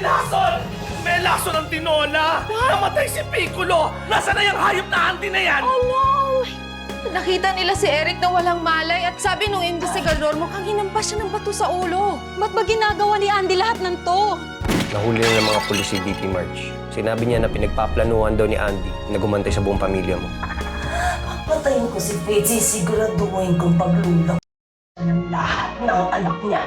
Lason! May lason ang tinola! Namatay si Piccolo! Nasaan na yung hayop na auntie na yan? Hello! Nakita nila si Eric na walang malay at sabi nung investigador mukhang hinampas siya ng bato sa ulo. Ba't ba ginagawa ni Andy lahat ng to? Nahuli na ng mga pulis si DP March. Sinabi niya na pinagpaplanuhan daw ni Andy na gumantay sa buong pamilya mo. Patayin ko si Faith, sisiguraduhin kong paglulak ng lahat ng anak niya.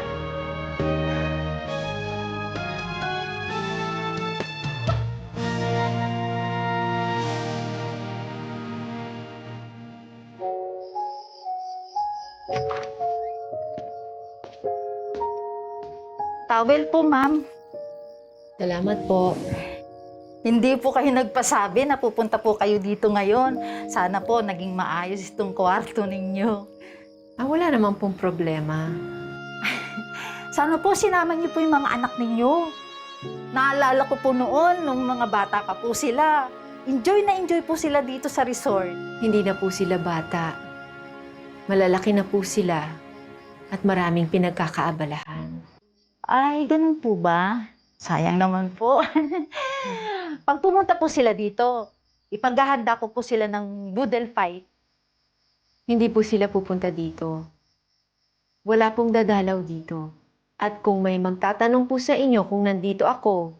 Towel po, ma'am. Salamat po. Hindi po kayo nagpasabi na pupunta po kayo dito ngayon. Sana po naging maayos itong kwarto ninyo. Ah, wala naman pong problema. Sana po sinama niyo po yung mga anak ninyo. Naalala ko po noon, nung mga bata pa po sila. Enjoy na enjoy po sila dito sa resort. Hindi na po sila bata. Malalaki na po sila at maraming pinagkakaabalahan. Ay, ganun po ba? Sayang naman po. Pag pumunta po sila dito, ipaghahanda ko po sila ng boodle fight. Hindi po sila pupunta dito. Wala pong dadalaw dito. At kung may magtatanong po sa inyo kung nandito ako,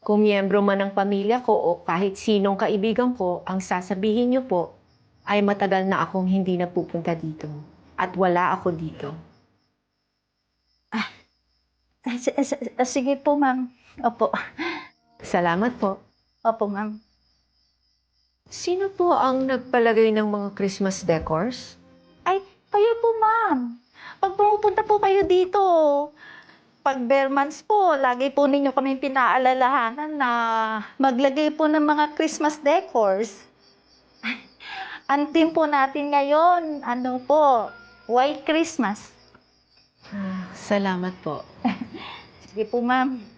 kung miyembro man ng pamilya ko o kahit sinong kaibigan ko, ang sasabihin niyo po ay matagal na akong hindi napupunta dito. At wala ako dito. Ah, s- s- s- Sige po, ma'am. Opo. Salamat po. Opo, ma'am. Sino po ang nagpalagay ng mga Christmas decors? Ay, kayo po, ma'am. Pag pumupunta po kayo dito, pag bare months po, lagi po ninyo kami pinaalalahanan na maglagay po ng mga Christmas decors. Ang team po natin ngayon, ano po, White Christmas. Ah, salamat po. Sige po, ma'am.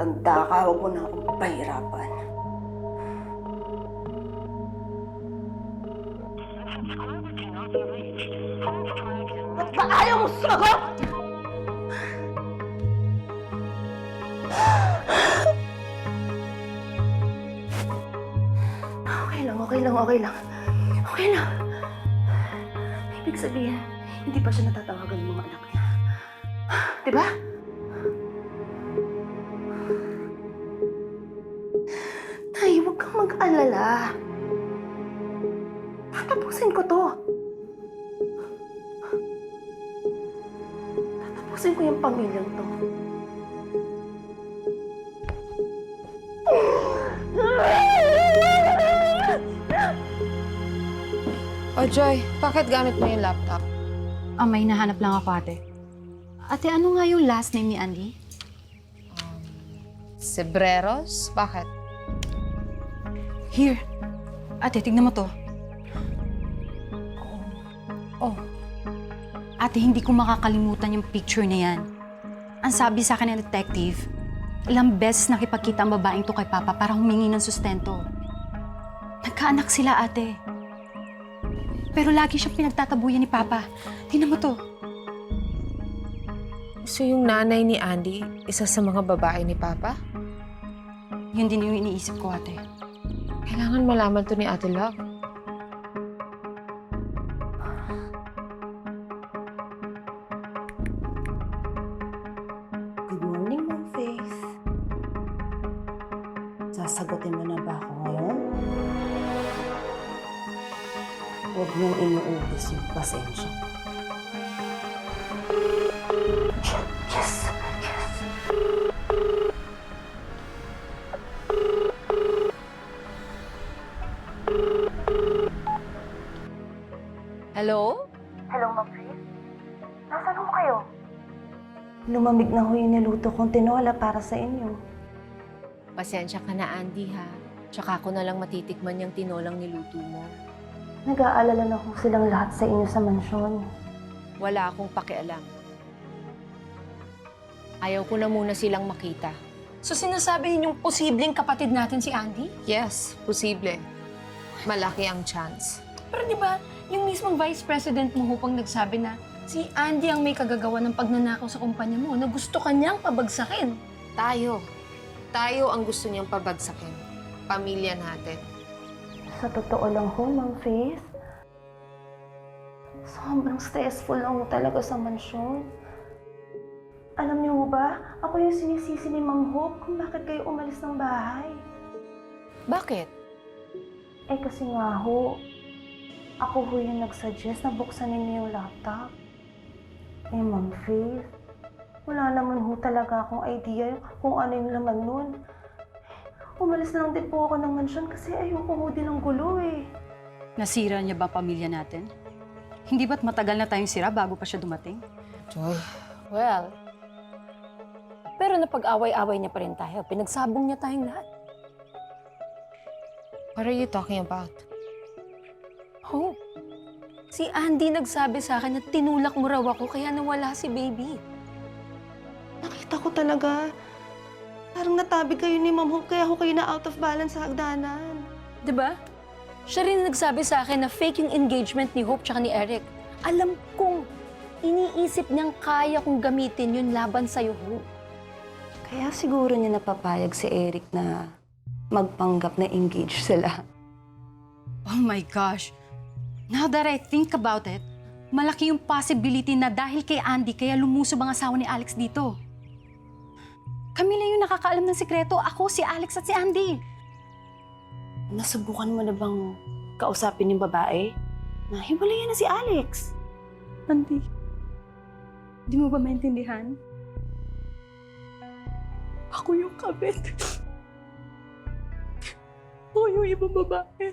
Matanda ka, huwag mo na akong pahirapan. Ba't ba ayaw mo sumagot? Okay lang, okay lang, okay lang. Okay lang. Ibig sabihin, hindi pa siya natatawagan ng mga anak niya. Diba? Kang mag-alala. Tatapusin ko to. Tatapusin ko yung pamilyang to. O Joy, bakit gamit mo yung laptop? Ah, may nahanap lang ako, ate. Ate, ano nga yung last name ni Andy? Sebreros? Bakit? Here. Ate, tignan mo to. Oh. Ate, hindi ko makakalimutan yung picture na yan. Ang sabi sa akin ng detective, ilang beses nakipagkita ang babaeng to kay Papa para humingi ng sustento. Nagkaanak sila, ate. Pero lagi siyang pinagtatabuyan ni Papa. Tingnan mo to. So yung nanay ni Andy, isa sa mga babae ni Papa? Yun din yung iniisip ko, ate. Kailangan malaman to ni Ate Love. Hello? Hello, Ma'am Faith. Nasaan ho kayo? Lumamig na ho yung niluto kong tinola para sa inyo. Pasensya ka na, Andy, ha? Tsaka ako na lang matitikman yung tinolang niluto mo. Nag-aalala na ho silang lahat sa inyo sa mansyon. Wala akong pakialam. Ayaw ko na muna silang makita. So sinasabi ninyong posibleng kapatid natin si Andy? Yes, posible. Malaki ang chance. Pero di ba, yung mismong vice president mo hupang nagsabi na si Andy ang may kagagawa ng pagnanakaw sa kumpanya mo na gusto kanyang pabagsakin. Tayo. Tayo ang gusto niyang pabagsakin. Pamilya natin. Sa totoo lang ho, Ma'am Faith, sobrang stressful lang ho talaga sa mansyon. Alam niyo ba, ako yung sinisisi ni Ma'am Hope kung bakit kayo umalis ng bahay. Bakit? Eh kasi nga ho, ako ho yung nagsuggest na buksan ninyo yung laptop. Eh Ma'am Faith, wala naman ho talaga akong idea kung ano yung laman nun. Umalis na lang din po ako ng mansyon kasi ayoko ho din ng gulo eh. Nasira niya ba pamilya natin? Hindi ba't matagal na tayong sira bago pa siya dumating? Joy. Well, pero napag-away-away niya pa rin tayo. Pinagsabong niya tayong lahat. What are you talking about? Si Andy nagsabi sa akin na tinulak mo raw ako kaya nawala si baby. Nakita ko talaga. Parang natabig kayo ni Ma'am Hope kaya ako kayo na out of balance sa hagdanan. 'Di ba? Siya rin nagsabi sa akin na fake yung engagement ni Hope tsaka ni Eric. Alam kong iniisip niyang kaya kong gamitin yun laban sa'yo, Hope. Kaya siguro niya napapayag si Eric na magpanggap na engaged sila. Oh my gosh. Now that I think about it, malaki yung possibility na dahil kay Andy kaya lumusob ang asawa ni Alex dito. Kami lang yung nakakaalam ng sikreto. Ako, si Alex at si Andy. Nasubukan mo na bang kausapin yung babae? Na hiwalayan na si Alex. Andy, di mo ba maintindihan? Ako yung kabit. Ako yung ibang babae.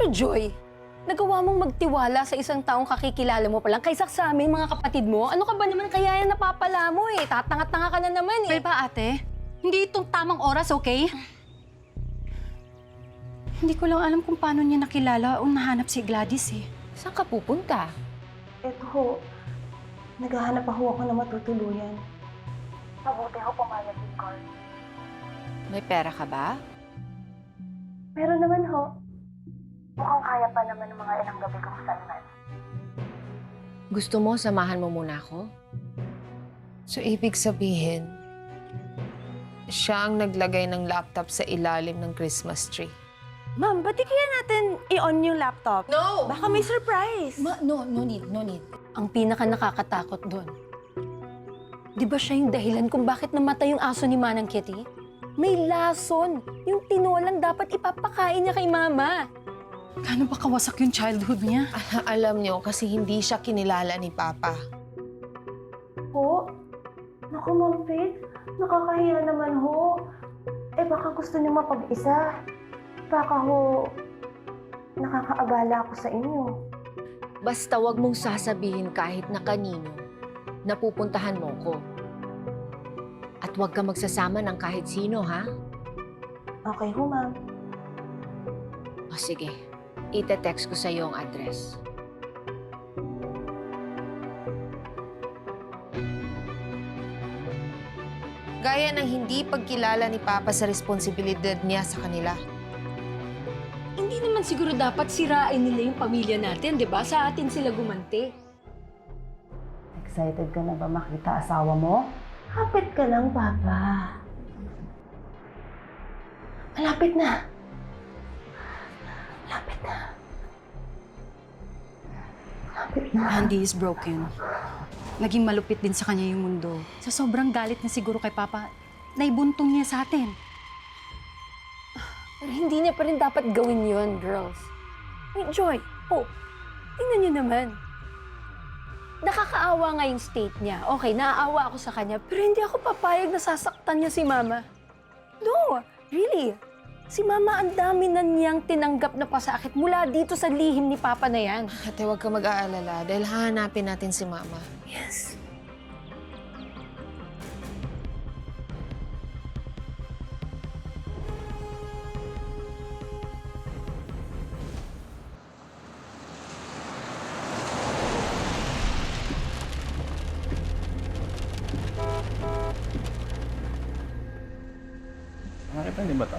Pero Joy, nagawa mong magtiwala sa isang taong kakikilala mo pa lang kaysa sa amin, mga kapatid mo. Ano ka ba naman kaya yan napapala mo eh? Tatanga-tanga ka na naman eh. Pwede ba ate? Hindi itong tamang oras, okay? Hindi ko lang alam kung paano niya nakilala o nahanap si Gladys eh. Saan ka pupunta? Eto ho, naghahanap pa ho ako na matutuluyan. Mabuti ho pumayag ni Carl. May pera ka ba? Meron naman ho. Mukhang kaya pa naman ng mga ilang gabi kong salman. Gusto mo, samahan mo muna ako? So, ibig sabihin, Siya ang naglagay ng laptop sa ilalim ng Christmas tree. Ma'am, ba't di kaya natin i-on yung laptop? No! Baka may surprise. Ma, no, no need, no need. Ang pinaka nakakatakot doon. Di ba siya yung dahilan kung bakit namatay yung aso ni Manang Kitty? May lason. Yung tinolang dapat ipapakain niya kay Mama. Gaano ba kawasak yung childhood niya? Alam niyo, kasi hindi siya kinilala ni Papa. Po? Naku, Ma'am Faith. Nakakahiya naman ho. Eh, baka gusto niyo mapag-isa. Baka ho, nakakaabala ako sa inyo. Basta wag mong sasabihin kahit na kanino na pupuntahan mo ko. At wag ka magsasama ng kahit sino, ha? Okay ho, ma'am. O sige, ite-text ko sa iyo ang address. Gaya ng hindi pagkilala ni Papa sa responsibilidad niya sa kanila. Hindi naman siguro dapat sirain nila yung pamilya natin, di ba? Sa atin sila gumanti. Excited ka na ba makita asawa mo? Hapit ka lang, Papa. Malapit na. Andy is broken. Naging malupit din sa kanya yung mundo. Sa sobrang galit na siguro kay Papa, naibuntong niya sa atin. Pero hindi niya pa rin dapat gawin yon, girls. Wait, Joy, oh, tingnan niyo naman. Nakakaawa nga yung state niya. Okay, naaawa ako sa kanya, pero hindi ako papayag na sasaktan niya si Mama. No, really. Si Mama ang dami na niyang tinanggap na pasakit mula dito sa lihim ni Papa na yan. Ate, huwag ka mag-aalala dahil hahanapin natin si Mama. Yes. Nakita niyo ba ito?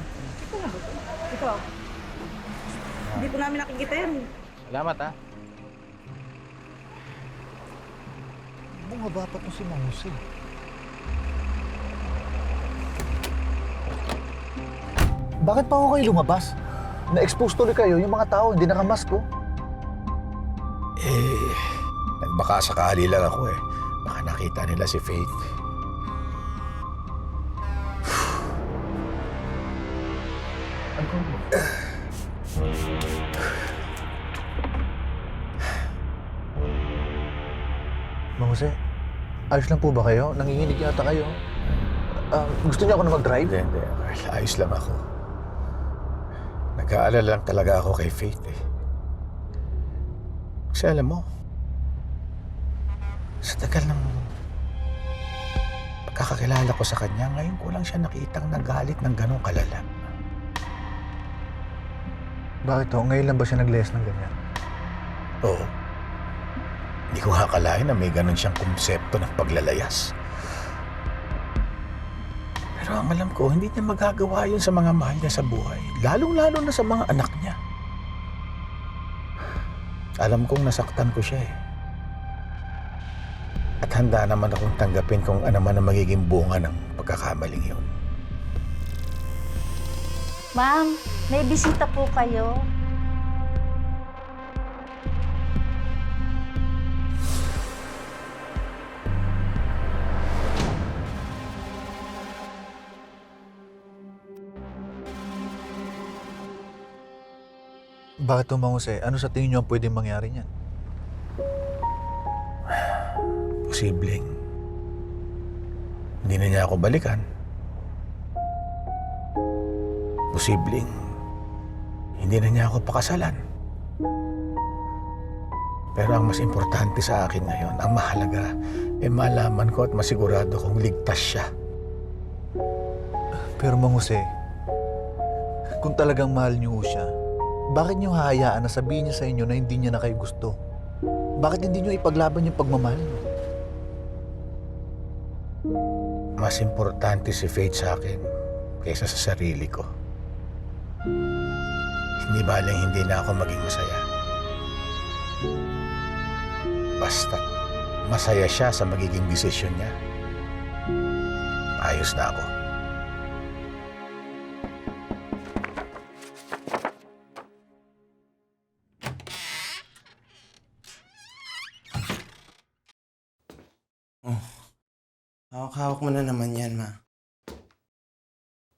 Hindi po namin nakikita yan. Salamat ha. Bumaba pa to si Mang Jose. Bakit pa ako kayo lumabas? Na-expose tuloy kayo yung mga tao, hindi nakamask ko. Eh, nagbaka sakali lang ako eh. Baka nakita nila si Faith. Mang Jose, ayos lang po ba kayo? Nanginginig yata kayo. Ah, gusto niyo ako na mag-drive? Hindi, hindi. Well, ayos lang ako. Nag-aalala lang talaga ako kay Faith eh. Kasi alam mo, sa tagal ng pagkakakilala ko sa kanya, ngayon ko lang siya nakitang nagalit ng ganong kalala. Bakit ho? Ngayon lang ba siya nag-less ng ganyan? Oo. Hindi ko akalain na may ganun siyang konsepto ng paglalayas. Pero ang alam ko, hindi niya magagawa yun sa mga mahal niya sa buhay. Lalong-lalo na sa mga anak niya. Alam kong nasaktan ko siya eh. At handa naman akong tanggapin kung ano man ang magiging bunga ng pagkakamaling yun. Ma'am, may bisita po kayo. Bakit to, Mang Jose? Ano sa tingin niyo ang pwedeng mangyari niyan? Posibleng hindi na niya ako balikan. Posibleng hindi na niya ako pakasalan. Pero ang mas importante sa akin ngayon, ang mahalaga, ay malaman ko at masigurado kong ligtas siya. Pero Mang Jose, kung talagang mahal niyo siya, bakit niyo hahayaan na sabihin niya sa inyo na hindi niya na kayo gusto? Bakit hindi niyo ipaglaban yung pagmamahal niyo? Mas importante si Faith sa akin kaysa sa sarili ko. Hindi baling hindi na ako maging masaya. Basta masaya siya sa magiging desisyon niya. Ayos na ako. Oh, hawak-hawak mo na naman yan, ma.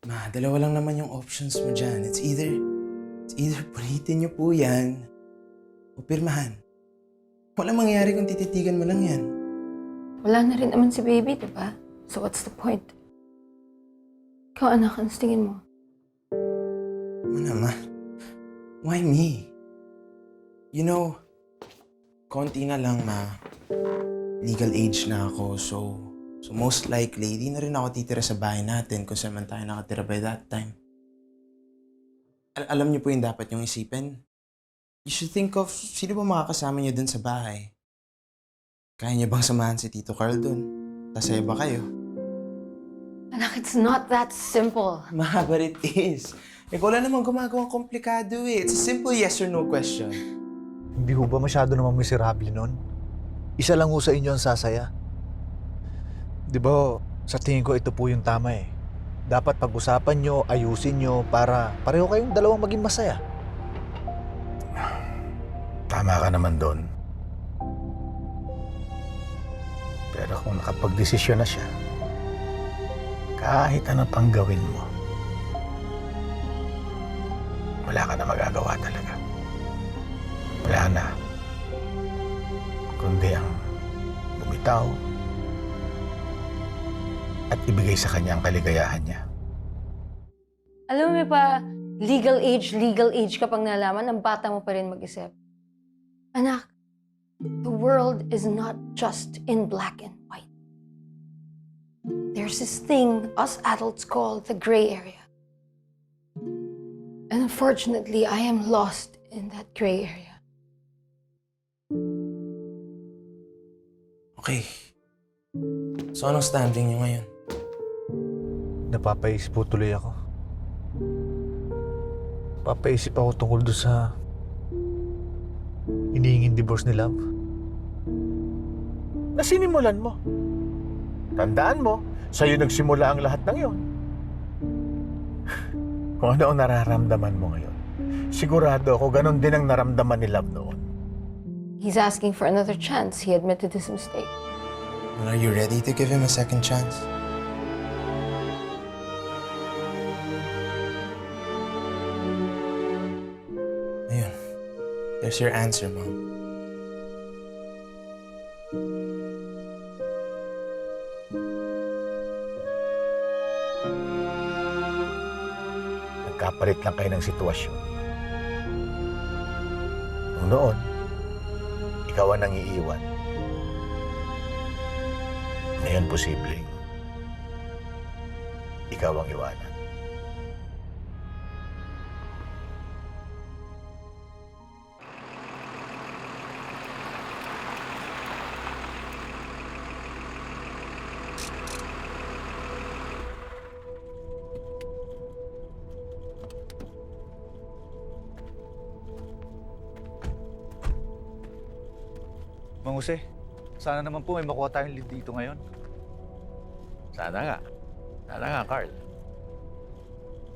Ma, dalawa lang naman yung options mo dyan. It's either, it's either punitin niyo po yan o pirmahan. Walang mangyayari kung tititigan mo lang yan. Wala na rin naman si baby, di ba? So what's the point? Ikaw, anak, ang tingin mo? Ano naman? Why me? You know, konti na lang, ma. Legal age na ako, so... So most likely, di na rin ako titira sa bahay natin kung saan man tayo nakatira by that time. Al- alam niyo po yung dapat yung isipin? You should think of sino ba makakasama niyo dun sa bahay. Kaya niyo bang samahan si Tito Carl dun? Tasaya ba kayo? Anak, it's not that simple. Ma, but it is. Eh, wala namang gumagawang komplikado eh. It's a simple yes or no question. Hindi ho ba masyado namang miserable nun? Isa lang ho sa inyo ang sasaya. Di ba, sa tingin ko ito po yung tama eh. Dapat pag-usapan nyo, ayusin nyo para pareho kayong dalawang maging masaya. Tama ka naman doon. Pero kung nakapag-desisyon na siya, kahit ano pang gawin mo, wala ka na magagawa talaga. Wala na. Kundi ang bumitaw at ibigay sa kanya ang kaligayahan niya. Alam mo, pa legal age, legal age kapag nalaman, ang bata mo pa rin mag-isip. Anak, the world is not just in black and white. There's this thing us adults call the gray area. And unfortunately, I am lost in that gray area. Okay. So, anong standing niyo ngayon? Napapaisip po tuloy ako. Papaisip ako tungkol doon sa hinihinging divorce ni Love. Nasinimulan mo. Tandaan mo, sa'yo nagsimula ang lahat ng yon. Kung ano ang nararamdaman mo ngayon, sigurado ako ganun din ang naramdaman ni Love noon. He's asking for another chance. He admitted his mistake. Well, are you ready to give him a second chance? Ayun. There's your answer, Mom. Nagkapalit lang kayo ng sitwasyon. Nung noon, ikaw ang nangiiwan. Ngayon posibleng ikaw ang iwanan. Sana naman po may makuha tayong lead dito ngayon. Sana nga. Sana nga, Carl.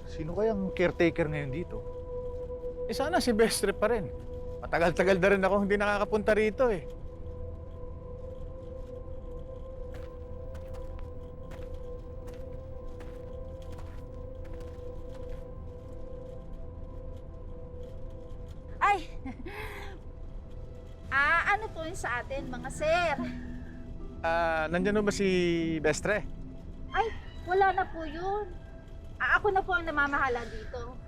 Sino kayang caretaker ngayon dito? Eh sana si Bestre pa rin. Matagal-tagal na rin ako hindi nakakapunta rito eh. Mga sir? Ah, nandiyan ba si Bestre? Ay, wala na po yun. Ah, ako na po ang namamahala dito.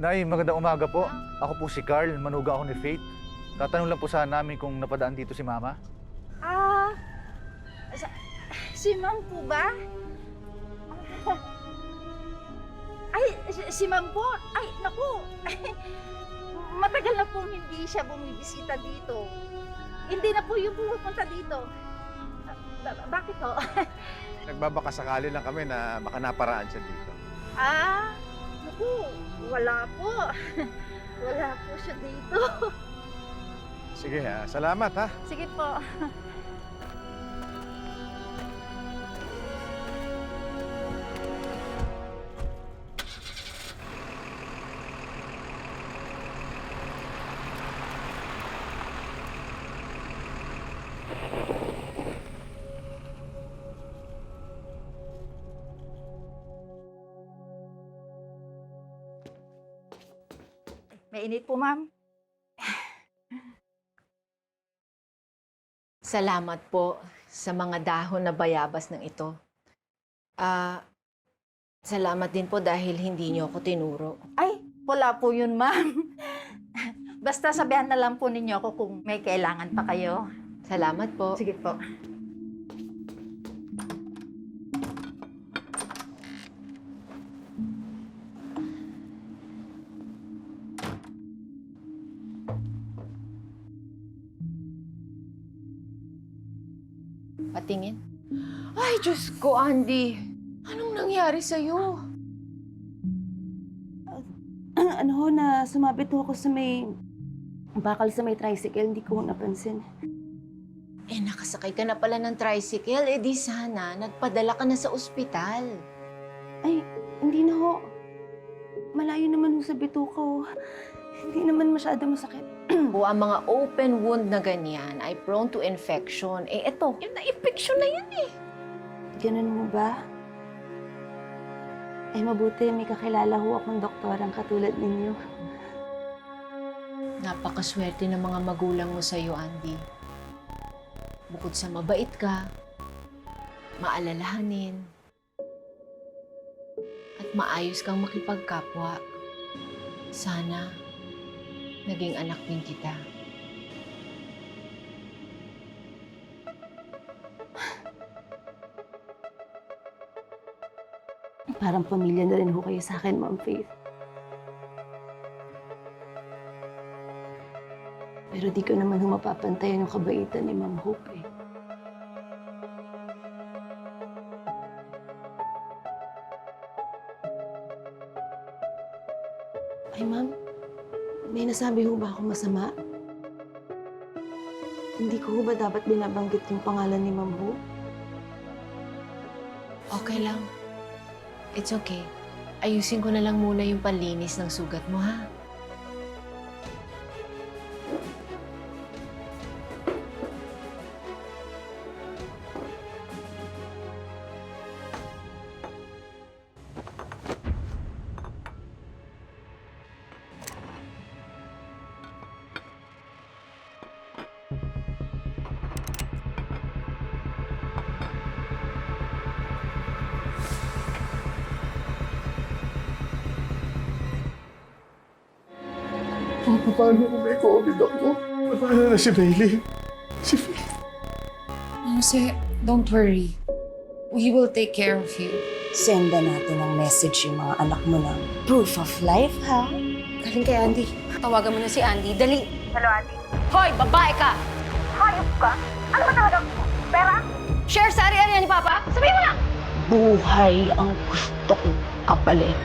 Nay, magandang umaga po. Ako po si Carl, manuga ako ni Faith. Tatanong lang po sana namin kung napadaan dito si Mama. Ah, sa- si Ma'am po ba? Ay, si, si Ma'am po? Ay, naku. Po hindi siya bumibisita dito. Hindi na po yung pumupunta dito. Ah, ba- bakit ho? Nagbabaka sakali lang kami na baka naparaan siya dito. ah, naku, wala po. wala po siya dito. Sige ha, salamat ha. Sige po. Mainit po, ma'am. Salamat po sa mga dahon na bayabas ng ito. Ah, salamat din po dahil hindi niyo ako tinuro. Ay, wala po yun, ma'am. Basta sabihan na lang po ninyo ako kung may kailangan pa kayo. Salamat po. Sige po. Ay, Diyos ko, Andy. Anong nangyari sa'yo? ano ho, na sumabit ho ako sa may... bakal sa may tricycle, hindi ko napansin. Eh, nakasakay ka na pala ng tricycle. Eh, di sana, nagpadala ka na sa ospital. Ay, hindi na ho. Malayo naman ho sa bituka ho. Hindi naman masyado masakit. O ang mga open wound na ganyan ay prone to infection. Eh, eto, yung na-infection na yan eh. Ganun mo ba? Ay, mabuti may kakilala ho akong doktorang katulad ninyo. Napakaswerte ng mga magulang mo sa'yo, Andy. Bukod sa mabait ka, maalalahanin, at maayos kang makipagkapwa, sana naging anak din kita. Parang pamilya na rin ho kayo sa akin, Ma'am Faith. Pero di ko naman ho mapapantayan yung kabaitan ni Ma'am Hope eh. Ay, Ma'am. May nasabi ho ba ako masama? Hindi ko ba dapat binabanggit yung pangalan ni Ma'am Hope? Okay lang. It's okay. Ayusin ko na lang muna yung panlinis ng sugat mo, ha? Paano kung may COVID ako? Paano na si Bailey? Si Faith. Jose, don't worry. We will take care of you. Senda natin ng message yung mga anak mo ng proof of life, ha? Galing kay Andy. Tawagan mo na si Andy. Dali. Hello, Andy. Hoy, babae ka! Hayop ka? Ano ba talaga? Pera? Share sa ari-arian ni Papa? Sabihin mo na! Buhay ang gusto kong kapalit.